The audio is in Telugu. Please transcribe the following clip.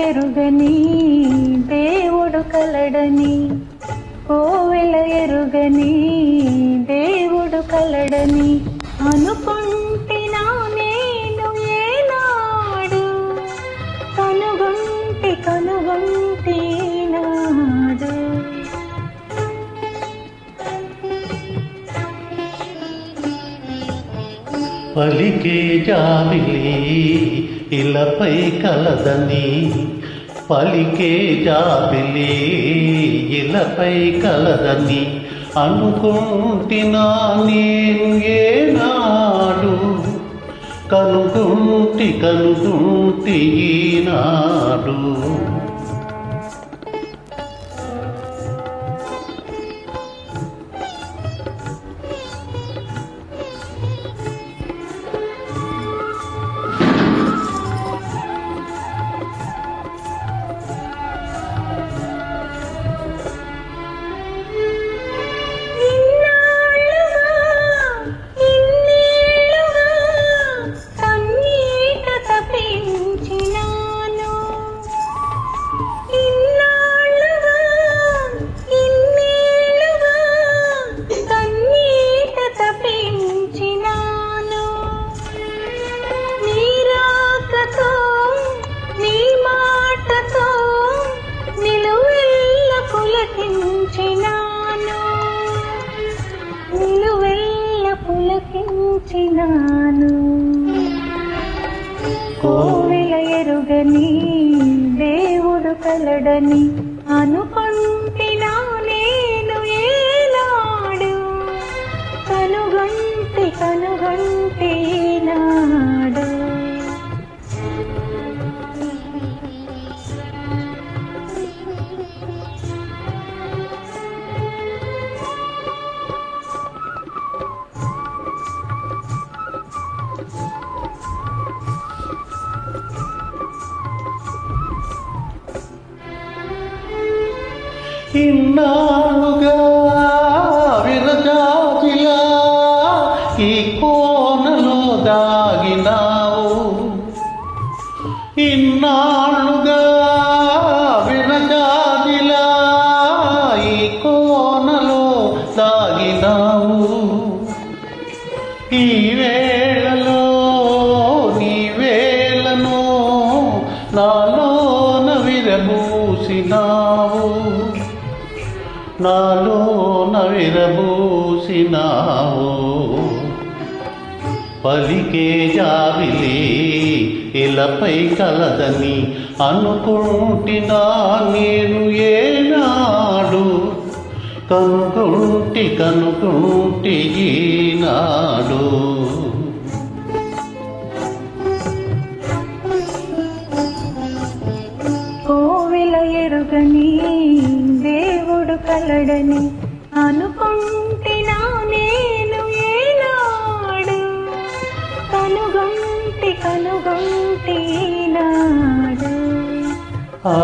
ఎరుగని దేవుడు కలడని కోవెల ఎరుగని దేవుడు కలడని అనుకుంటే పలికే జాబిలి ఇలపై కలదని. పలికే జాబిలి ఇలపై కలదని. అనుకుంటినా నేను ఏనాడు. కనుకుంటి కనుకుంటి ఈనాడు. దేవుడు Himmel. నాలో విరబూసినావు పలికే జాబిలి ఇలపై కలదని అనుకుంటినా నేను ఏనాడు. కనుకుంటి కనుకుంటి ఈనాడు. కలడని అనుకుంటినా నేను ఏనాడు. కనుగొంటి కనుగొంటి నాడు ఆ